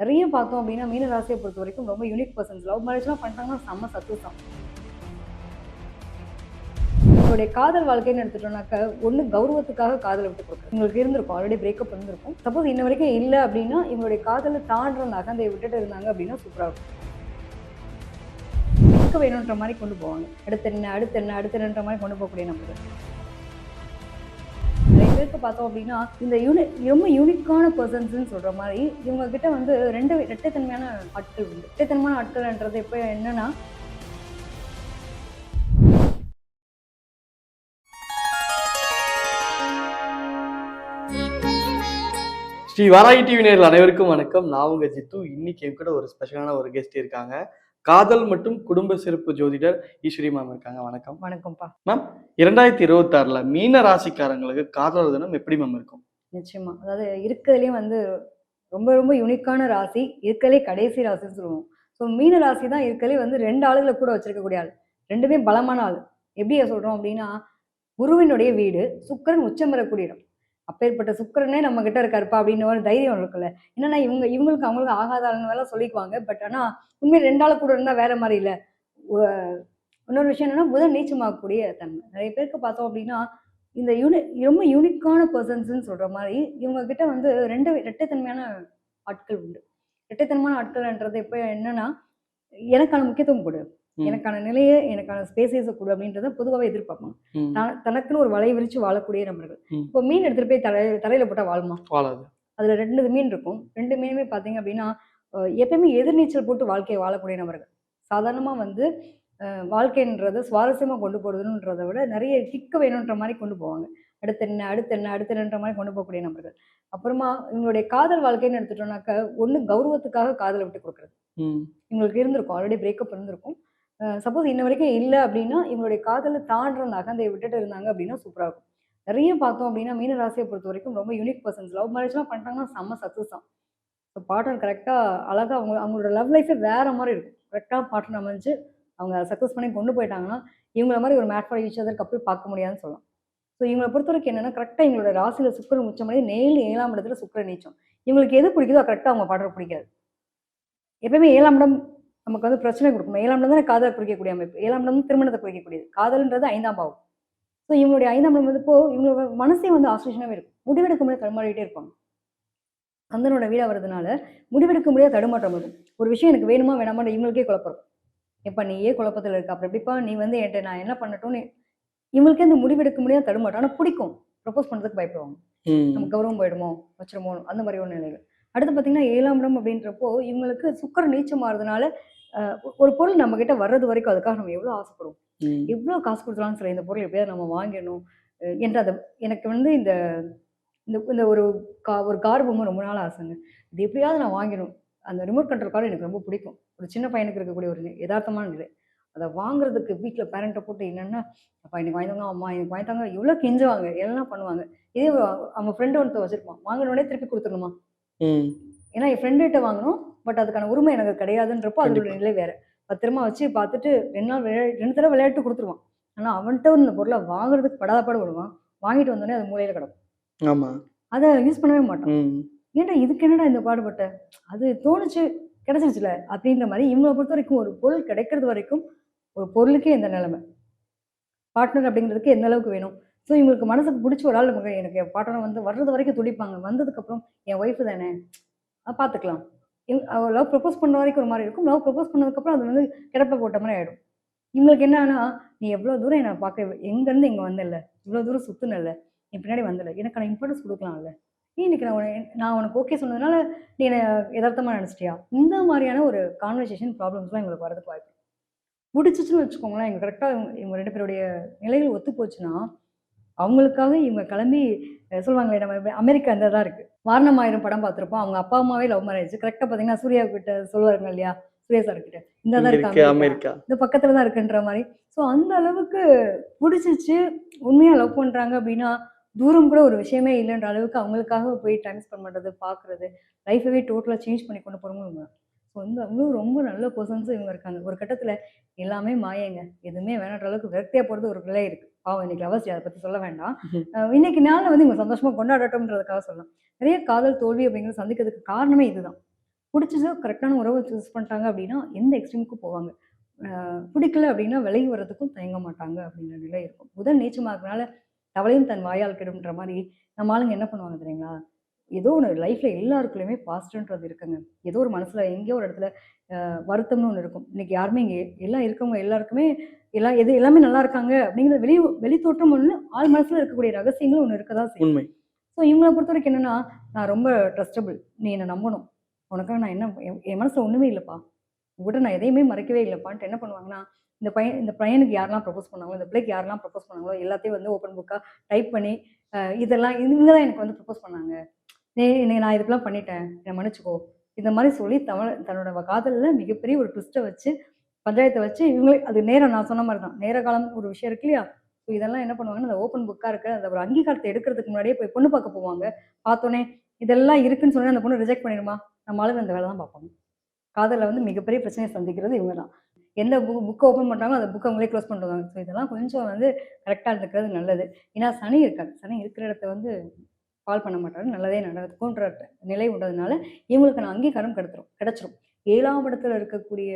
நிறைய பார்த்தோம் அப்படின்னா மீன ராசியை பொறுத்த வரைக்கும் ரொம்ப யூனிக் பர்சன்ஸ் லவ் மேரேஜ்லாம் பண்ணுறாங்கன்னா செம்ம சத்துசம் உங்களுடைய காதல் வாழ்க்கைன்னு எடுத்துட்டோம்னாக்க ஒன்று கௌரவத்துக்காக காதலை விட்டு கொடுக்குறது. உங்களுக்கு இருந்திருக்கும் ஆல்ரெடி பிரேக்கப் இருந்திருக்கும். சப்போஸ் இன்ன வரைக்கும் இல்லை அப்படின்னா இவங்களுடைய காதலை தாண்டுற அந்த அகந்தையை விட்டுட்டு இருந்தாங்க அப்படின்னா சூப்பராக இருக்கும். இருக்க வேணுன்ற மாதிரி கொண்டு போவாங்க. அடுத்து என்ன அடுத்து என்ன அடுத்து என்னன்ற மாதிரி கொண்டு போகக்கூடிய நம்பர் பேருக்கு பார்த்தோம் அப்படின்னா இந்த யூனிட் ரொம்ப யூனிக்கான பர்சன்ஸ்ன்னு சொல்கிற மாதிரி இவங்க கிட்ட வந்து ரெண்டு இரட்டைத்தன்மையான ஆட்கள் உண்டு. இரட்டைத்தன்மையான ஆட்கள்ன்றது எப்போ என்னன்னா ஸ்ரீ வாராகி டிவி நேரில் அனைவருக்கும் வணக்கம். நான் உங்கள் ஜித்து. இன்னைக்கு என் கூட ஒரு ஸ்பெஷலான ஒரு கெஸ்ட் இருக்காங்க. காதல் மற்றும் குடும்ப சிறப்பு ஜோதிடர் ஈஸ்வரி மேம் இருக்காங்க. வணக்கம். வணக்கம்ப்பா. மேம் இரண்டாயிரத்தி இருபத்தாறுல மீன ராசிக்காரங்களுக்கு காதலர் தினம் எப்படி மேம் இருக்கும்? நிச்சயமா. அதாவது இருக்கிறதுலேயும் வந்து ரொம்ப ரொம்ப யூனிக்கான ராசி இருக்கிறதுலே கடைசி ராசின்னு சொல்லுவோம். ஸோ மீன ராசி தான் இருக்கிறதுலே வந்து ரெண்டு ஆளுகளை கூட வச்சிருக்கக்கூடிய ஆள். ரெண்டுமே பலமான ஆள். எப்படி சொல்றோம் அப்படின்னா குருவினுடைய வீடு சுக்கிரன் உச்சம் பெறக்கூடிய இடம். அப்பேற்பட்ட சுக்கிரனே நம்ம கிட்ட இருக்காருப்பா அப்படின்னு ஒரு தைரியம் இருக்குல்ல. என்னன்னா இவங்க இவங்களுக்கு அவங்களுக்கு ஆகாத வேலை சொல்லிக்குவாங்க. பட் ஆனா உண்மை ரெண்டாள் கூட இருந்தா வேற மாதிரி இல்லை. இன்னொரு விஷயம் என்னன்னா புதன் நீச்சமாகக்கூடிய தன்மை. நிறைய பேருக்கு பார்த்தோம் அப்படின்னா இந்த யூனி ரொம்ப யூனிக்கான பர்சன்ஸ்ன்னு சொல்ற மாதிரி இவங்க கிட்ட வந்து ரெண்டு இரட்டைத்தன்மையான ஆட்கள் உண்டு. இரட்டைத்தன்மையான ஆட்கள்ன்றது இப்போ என்னன்னா எனக்கான முக்கியத்துவம் கொடு. எனக்கான நிலையை எனக்கான ஸ்பேசஸை கொடு அப்படின்றத பொதுவாகவே எதிர்பார்ப்பாங்க. தனக்குன்னு ஒரு வலை விரிச்சு வாழக்கூடிய நபர்கள். இப்போ மீன் எடுத்துட்டு போய் தரை தரையில போட்டா வாழுமா? வாழாது. அதுல ரெண்டு மீன் இருக்கும். ரெண்டு மீனுமே பாத்தீங்க அப்படின்னா எப்பயுமே எதிர்நீச்சல் போட்டு வாழ்க்கையை வாழக்கூடிய நபர்கள். சாதாரணமா வந்து வாழ்க்கைன்றதை சுவாரஸ்யமா கொண்டு போறதுன்றதை விட நிறைய கிக்க வேணுன்ற மாதிரி கொண்டு போவாங்க. அடுத்து என்ன அடுத்து என்ன அடுத்து என்னன்ற மாதிரி கொண்டு போகக்கூடிய நபர்கள். அப்புறமா இவங்களுடைய காதல் வாழ்க்கைன்னு எடுத்துட்டோம்னாக்க ஒண்ணு கௌரவத்துக்காக காதலை விட்டு கொடுக்குறது. இவங்களுக்கு இருந்திருக்கும். ஆல்ரெடி பிரேக்கப் இருந்திருக்கும். சப்போஸ் இன்ன வரைக்கும் இல்லை அப்படின்னா இவங்களுடைய காதலை தாண்டுற அந்த அகந்தையை விட்டுட்டு இருந்தாங்க அப்படின்னா சூப்பராக இருக்கும். நிறைய பார்த்தோம் அப்படின்னா மீன ராசியை பொறுத்த வரைக்கும் ரொம்ப யூனிக் பர்சன்ஸ் லவ் மேரேஜ்லாம் பண்ணிட்டாங்கன்னா செம்ம சக்ஸஸ் தான். ஸோ பார்ட்னர் கரெக்டாக அழகாக அவங்க அவங்களோட லவ் லைஃபே வேறு மாதிரி இருக்கும். கரெக்டாக பார்ட்னர் அமைஞ்சு அவங்க சக்ஸஸ் பண்ணி கொண்டு போயிட்டாங்கன்னா இவங்கள மாதிரி ஒரு மேட் ஃபார் ஈச் அதர் கப்பல் பார்க்க முடியாதுன்னு சொல்லலாம். ஸோ இவங்களை பொறுத்த வரைக்கும் என்னன்னா கரெக்டாக இவங்களோட ராசியில் சுக்கரன் உச்சமடை நேரில் ஏழாம் இடத்துல சுக்கரன் நீச்சம். இவங்களுக்கு எது பிடிக்குதோ கரெக்டாக அவங்க பார்ட்னர் பிடிக்காது. எப்பயுமே ஏழாம் இடம் நமக்கு வந்து பிரச்சனை கொடுக்கும். ஏழாம் இடம் தானே காதலை குறிக்கக்கூடிய அமைப்பு. ஏழாம் இடம் வந்து திருமணத்தை குறிக்கக்கூடியது. காதல்ன்றது ஐந்தாம் பாவம். ஸோ இவங்களுடைய ஐந்தாம் இடம் வந்து இப்போ இவங்களோட மனசே வந்து ஆசோஷனாகவே இருக்கும். முடிவெடுக்க முடியாது தடுமாறிட்டே இருப்பாங்க. கந்தனோட வீடாக வர்றதுனால முடிவெடுக்க முடியாத தடுமாற்றம் இருக்கும் ஒரு விஷயம் எனக்கு வேணுமா வேணாமா இவங்களுக்கே குழப்பம். எப்போ நீயே குழப்பத்தில் இருக்க. அப்புறம் எப்படிப்பா நீ வந்து என்கிட்ட நான் என்ன பண்ணட்டும்னு இவங்களுக்கே அந்த முடிவெடுக்க முடியாத தடுமாற்றம். ஆனால் பிடிக்கும். ப்ரப்போஸ் பண்ணுறதுக்கு பயப்படுவாங்க. நம்ம கௌரவம் போயிடுமோ வச்சிருமோ அந்த மாதிரி ஒரு நிலைகள். அடுத்து பார்த்தீங்கன்னா ஏழாம் இடம் அப்படின்றப்போ இவங்களுக்கு சுக்கர நீச்சம் மாறுறதுனால ஒரு பொருள் நம்ம கிட்ட வர்றது வரைக்கும் அதுக்காக நம்ம எவ்வளோ ஆசைப்படுவோம் எவ்வளோ காசு கொடுத்தாலும் சரி இந்த பொருள் எப்படியாவது நம்ம வாங்கிடணும். அஹ், என்ற அதை எனக்கு வந்து இந்த இந்த இந்த ஒரு கா ஒரு கார் பொம்மை ரொம்ப நாள் ஆசைங்க. இது எப்படியாவது நான் வாங்கிடணும். அந்த ரிமோட் கண்ட்ரோல் கார் எனக்கு ரொம்ப பிடிக்கும். ஒரு சின்ன பையனுக்கு இருக்கக்கூடிய ஒரு யதார்த்தமான நிலை. அதை வாங்குறதுக்கு வீட்டில் பேரண்ட்டை போட்டு என்னென்னா அப்பா எனக்கு வாங்கித்தாங்க அம்மா எனக்கு வாங்கித்தாங்க எவ்வளோ கெஞ்சுவாங்க. எல்லாம் பண்ணுவாங்க. இதே அவ- அவன் ஃப்ரெண்டு ஒருத்தர் வச்சிருப்பான். வாங்கினோடனே திருப்பி கொடுத்துடணுமா? ம், ஏன்னா என் ஃப்ரெண்டுகிட்ட வாங்கணும் பட் அதுக்கான உரிமை எனக்கு கிடையாதுன்றப்போ அதோட. நிலை வேற. பத்திரமா வச்சு பார்த்துட்டு ரெண்டு நாள் விளையா ரெண்டு தடவை விளையாட்டு கொடுத்துருவான். ஆனால் அவன்கிட்ட இந்த பொருளை வாங்குறதுக்கு படாத பாடு விடுவான் வாங்கிட்டு வந்தோடனே அது மூலையில கிடக்கும். ஆமா. அதை யூஸ் பண்ணவே மாட்டான். ஏன்டா இதுக்கு என்னடா இந்த பாடுபட்ட? அது தோணுச்சு கிடைச்சிருச்சுல அப்படின்ற மாதிரி இவங்களை பொறுத்த வரைக்கும் ஒரு பொருள் கிடைக்கிறது வரைக்கும் ஒரு பொருளுக்கே இந்த நிலைமை. பார்ட்னர் அப்படிங்கிறதுக்கு எந்த அளவுக்கு வேணும்? ஸோ இவங்களுக்கு மனசுக்கு பிடிச்ச ஒரு ஆள் நமக்கு எனக்கு என் பார்ட்னர் வந்து வர்றது வரைக்கும் துடிப்பாங்க. வந்ததுக்கப்புறம் என் ஒய்ஃபு தானே? அது பார்த்துக்கலாம் லவ் ப்ரப்போஸ் பண்ண வரைக்கும் ஒரு மாதிரி இருக்கும். லவ் ப்ரப்போஸ் பண்ணதுக்கப்புறம் அது வந்து கிடப்பை போட்ட மாதிரி ஆகிடும் இவங்களுக்கு என்னன்னா நீ எவ்வளோ தூரம் என்னை பார்க்க எங்கேருந்து இங்கே வந்தல இவ்வளோ தூரம் சுற்றுனல என் பின்னாடி வந்தல எனக்கான இம்பார்ட்டன்ஸ் கொடுக்கலாம்ல? நீ இன்னைக்கு நான் உன- நான் உனக்கு ஓகே சொன்னதுனால நீ என்னை எதார்த்தமாக நினச்சிட்டியா? இந்த மாதிரியான ஒரு கான்வர்சேஷன் ப்ராப்ளம்ஸ்லாம் எங்களுக்கு வரதுக்கு வாய்ப்பு. பிடிச்சிச்சுன்னு வச்சுக்கோங்களேன். எங்கள் கரெக்டாக இவங்க ரெண்டு பேருடைய நிலைகள் ஒத்து போச்சுன்னா அவங்களுக்காக இவங்க கிளம்பி சொல்லுவாங்களே நம்ம அமெரிக்கா அந்த தான் இருக்குது வாரணமாயிரம் படம் பார்த்துருப்போம். அவங்க அப்பா அம்மாவே லவ் மேரேஜ் கரெக்டாக பார்த்தீங்கன்னா சூர்யா கிட்ட சொல்லுவாருங்க இல்லையா? சூர்யா சார் கிட்ட. இந்த தான் இருக்கு இருக்கு அமெரிக்கா. இந்த பக்கத்துல தான் இருக்குன்ற மாதிரி. ஸோ அந்த அளவுக்கு பிடிச்சிச்சு. உண்மையாக லவ் பண்ணுறாங்க அப்படின்னா தூரம் கூட ஒரு விஷயமே இல்லைன்ற அளவுக்கு அவங்களுக்காக போய் டைம் ஸ்பெண்ட் பண்ணுறது பார்க்குறது லைஃபவே டோட்டலாக சேஞ்ச் பண்ணி கொண்டு போகிறவங்க ஸோ இந்த இன்னும் ரொம்ப நல்ல பர்சன்ஸும் இவங்க இருக்காங்க. ஒரு கட்டத்தில் எல்லாமே மாயங்க. எதுவுமே வேணான்ற அளவுக்கு விரக்தியாக போகிறது ஒரு நிலை இருக்குது பாவம் இன்னைக்கு அவசியம் அதை பற்றி சொல்ல வேண்டாம். இன்னைக்கு நாளில் வந்து இவங்க சந்தோஷமாக கொண்டாடட்டும்ன்றதுக்காக சொல்லலாம். நிறைய காதல் தோல்வி அப்படிங்கிறத சந்திக்கிறதுக்கு காரணமே இதுதான். பிடிச்சது கரெக்டான உறவை சூஸ் பண்ணிட்டாங்க அப்படின்னா எந்த எக்ஸ்ட்ரீமுக்கும் போவாங்க. பிடிக்கல அப்படின்னா விலகி வர்றதுக்கும் தயங்க மாட்டாங்க அப்படிங்கிற நிலை இருக்கும். புதன் நீச்சமாகறதுனால தவளையும் தன் வாயால் கெடும்ன்ற மாதிரி நம்ம ஆளுங்க என்ன பண்ணுவாங்க தெரியுங்களா? ஏதோ ஒன்று லைஃப்பில் எல்லாருக்குள்ளேயுமே பாசிட்டிவ்ன்றது இருக்குங்க. ஏதோ ஒரு மனசில் எங்கேயோ ஒரு இடத்துல வருத்தம்னு ஒன்று இருக்கும். இன்னைக்கு யாருமே இங்கே எல்லாம் இருக்கவங்க எல்லாருக்குமே எல்லாம் எது எல்லாமே நல்லா இருக்காங்க அப்படிங்கிற வெளி வெளித்தோற்றம் ஒன்று ஆள் மனசில் இருக்கக்கூடிய ரகசியங்கள் ஒன்று இருக்க தான் செய்யும். உண்மை. ஸோ இவங்களை பொறுத்த வரைக்கும் என்னன்னா நான் ரொம்ப ட்ரஸ்டபிள் நீ என்னை நம்பணும். உனக்காக நான் என்ன என் மனசில் ஒன்றுமே இல்லைப்பா. உங்ககிட்ட நான் எதையுமே மறைக்கவே இல்லைப்பான்ட்டு என்ன பண்ணுவாங்கன்னா இந்த பையன் இந்த பையனுக்கு யாரெல்லாம் ப்ரப்போஸ் பண்ணாங்களோ இந்த பிள்ளைக்கு யாரெல்லாம் ப்ரப்போஸ் பண்ணாங்களோ எல்லாத்தையும் வந்து ஓப்பன் புக்காக டைப் பண்ணி இதெல்லாம் இவங்க தான் எனக்கு வந்து ப்ரப்போஸ் பண்ணாங்க. நே இன்னைக்கு நான் இதுக்கெல்லாம் பண்ணிட்டேன். என்னை மன்னிச்சுக்கோ. இந்த மாதிரி சொல்லி தமிழ் தன்னோட காதலில் மிகப்பெரிய ஒரு ட்விஸ்ட்டை வச்சு பஞ்சாயத்தை வச்சு இவங்களே அது நேரம் நான் சொன்ன மாதிரி தான். நேர காலம் ஒரு விஷயம் இருக்கு இல்லையா? ஸோ இதெல்லாம் என்ன பண்ணுவாங்கன்னா அந்த ஓப்பன் புக்காக இருக்க அந்த ஒரு அங்கீகாரத்தை எடுக்கிறதுக்கு முன்னாடியே போய் பொண்ணு பார்க்க போவாங்க. பார்த்தோன்னே இதெல்லாம் இருக்குன்னு சொன்னால் அந்த பொண்ணு ரிஜெக்ட் பண்ணிடுமா? நம்ம ஆளுங்க அந்த வேலை தான் பார்ப்பாங்க. காதலில் வந்து மிகப்பெரிய பிரச்சனையை சந்திக்கிறது இவங்க தான். எந்த புக் புக்கை ஓப்பன் பண்ணுறாங்களோ அந்த புக்கை அவங்களே க்ளோஸ் பண்ணுவாங்க ஸோ இதெல்லாம் கொஞ்சம் வந்து கரெக்டாக இருந்துக்கிறது நல்லது. ஏன்னா சனி இருக்காது சனி இருக்கிற இடத்த வந்து கால் பண்ண மாட்டாரு. நல்லதே நடக்கும்ன்ற நிலை உண்டதுனால இவங்களுக்கு நான் அங்கீகாரம் கிடைச்சிரும் கிடைச்சிரும். ஏழாம் இடத்துல இருக்கக்கூடிய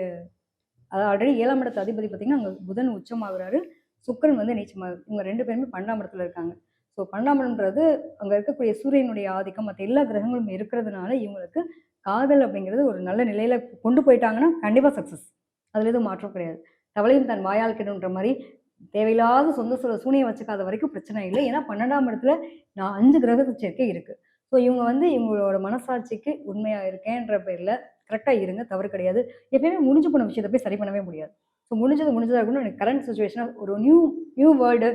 அதாவது ஆல்ரெடி ஏழாம் இடத்து அதிபதி பார்த்தீங்கன்னா அங்கே புதன் உச்சமாகிறாரு. சுக்கரன் வந்து நீச்சமாகுது. இவங்க ரெண்டு பேருமே பன்னெண்டாம் இடத்துல இருக்காங்க. ஸோ பன்னெண்டாம் இடம்ன்றது அங்கே இருக்கக்கூடிய சூரியனுடைய ஆதிக்கம் மற்ற எல்லா கிரகங்களும் இருக்கிறதுனால இவங்களுக்கு காதல் அப்படிங்கிறது ஒரு நல்ல நிலையில் கொண்டு போயிட்டாங்கன்னா கண்டிப்பாக சக்ஸஸ் அதில் எதுவும் மாற்றம் கிடையாது. தவளையும் தன் வாயால் கெடுன்ற மாதிரி தேவையில்லாத சொந்த சொல்ல சூனியம் வச்சுக்காத வரைக்கும் பிரச்சனை இல்லை. ஏன்னா பன்னெண்டாம் இடத்துல நான் அஞ்சு கிரகத்து சேர்க்கை இருக்கு. ஸோ இவங்க வந்து இவங்களோட மனசாட்சிக்கு உண்மையா இருக்கேன்ற பேர்ல கரெக்டாக இருங்க தவறு கிடையாது. எப்பயுமே முடிஞ்சு போன விஷயத்தை போய் சரி பண்ணவே முடியாது. ஸோ முடிஞ்சது முடிஞ்சதாக இருக்கணும். எனக்கு கரண்ட் சுச்சுவேஷனாக ஒரு நியூ நியூ வேர்ல்டு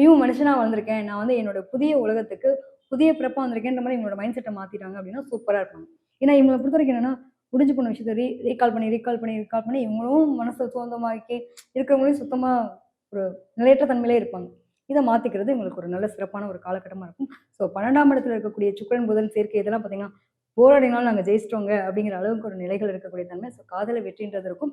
நியூ மனுஷனாக வந்திருக்கேன். நான் வந்து என்னோட புதிய உலகத்துக்கு புதிய பிறப்பாக வந்திருக்கேன்ற மாதிரி இவங்களோட மைண்ட் செட்டை மாற்றிட்டாங்க அப்படின்னா சூப்பராக இருப்பாங்க ஏன்னா இவங்களை பொறுத்த வரைக்கும் என்னன்னா முடிஞ்சு போன விஷயத்தை ரீ ரீகால் பண்ணி ரீகால் பண்ணி ரீகால் பண்ணி இவங்களும் மனசை சுதந்திரமாக்கி இருக்கிறவங்களையும் சுத்தமாக ஒரு நிலையற்ற தன்மையிலே இருப்பாங்க. இதை மாற்றிக்கிறது இவங்களுக்கு ஒரு நல்ல சிறப்பான ஒரு காலகட்டமாக இருக்கும். ஸோ பன்னெண்டாம் இடத்துல இருக்கக்கூடிய சுக்கரன் புதன் சேர்க்கை இதெல்லாம் பார்த்தீங்கன்னா போராடினாலும் நாங்கள் ஜெயிச்சிட்டோங்க அப்படிங்கிற அளவுக்கு ஒரு நிலைகள் இருக்கக்கூடிய தன்மை. ஸோ காதலை வெற்றின்றது இருக்கும்.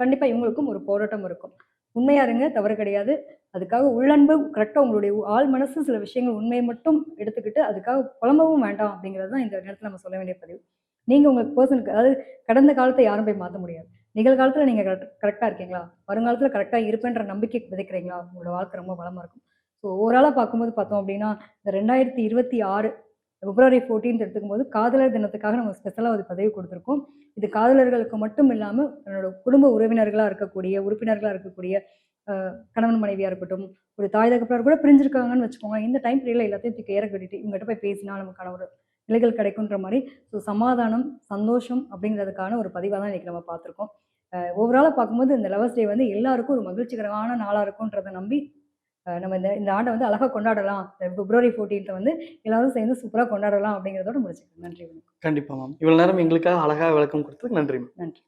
கண்டிப்பாக இவங்களுக்கும் ஒரு போராட்டம் இருக்கும். உண்மையா இருங்க தவறு கிடையாது. அதுக்காக உள்ளன்பு கரெக்டாக உங்களுடைய ஆள் மனசு சில விஷயங்கள் உண்மையை மட்டும் எடுத்துக்கிட்டு அதுக்காக புலம்பவும் வேண்டாம் அப்படிங்கிறது தான் இந்த நேரத்தில் நம்ம சொல்ல வேண்டிய பதிவு. நீங்கள் உங்களுக்கு பர்சனுக்கு அதாவது கடந்த காலத்தை யாரும் போய் மாற்ற முடியாது. நிகழ்காலத்தில் நீங்கள் கரெக்ட் கரெக்டாக இருக்கீங்களா? வருங்காலத்தில் கரெக்டாக இருப்பேன்ற நம்பிக்கை விதைக்கிறீங்களா? உங்களோட வாழ்க்கை ரொம்ப பலமாக இருக்கும். ஸோ ஓவராலாக பார்க்கும்போது பார்த்தோம் அப்படின்னா இந்த ரெண்டாயிரத்தி இருபத்தி ஆறு பிப்ரவரி ஃபோர்டீன்த் எடுத்துக்கும் போது காதலர் தினத்துக்காக நம்ம ஸ்பெஷலாக ஒரு பதவி கொடுத்துருக்கோம். இது காதலர்களுக்கு மட்டும் இல்லாமல் தன்னோட குடும்ப உறவினர்களாக இருக்கக்கூடிய உறுப்பினர்களாக இருக்கக்கூடிய கணவன் மனைவியாக இருக்கட்டும் ஒரு தாய் தகப்பனார் கூட பிரிஞ்சிருக்காங்கன்னு வச்சுக்கோங்க இந்த டைம் பீரியடில் எல்லாத்தையும் தூக்கி கட்டிட்டு இவங்ககிட்ட போய் பேசினா நமக்கான ஒரு நிலைகள் கிடைக்குன்ற மாதிரி. ஸோ சமாதானம் சந்தோஷம் அப்படிங்கிறதுக்கான ஒரு பதிவாக தான் இன்றைக்கி நம்ம பார்த்துருக்கோம். ஓவராலாக பார்க்கும்போது இந்த லவர்ஸ் டே வந்து எல்லாருக்கும் ஒரு மகிழ்ச்சிகரமான நாளாக இருக்கும்ன்றதை நம்பி நம்ம இந்த இந்த ஆண்டை வந்து அழகாக கொண்டாடலாம். இந்த பிப்ரவரி ஃபோர்டீன்த்தை வந்து எல்லாரும் சேர்ந்து சூப்பராக கொண்டாடலாம் அப்படிங்கிறதோட முடிச்சுக்கிறேன் நன்றி வணக்கம். கண்டிப்பா மேம் இவ்வளவு நேரம் எங்களுக்காக அழகா விளக்கம் கொடுத்ததுக்கு நன்றி மேம் நன்றி.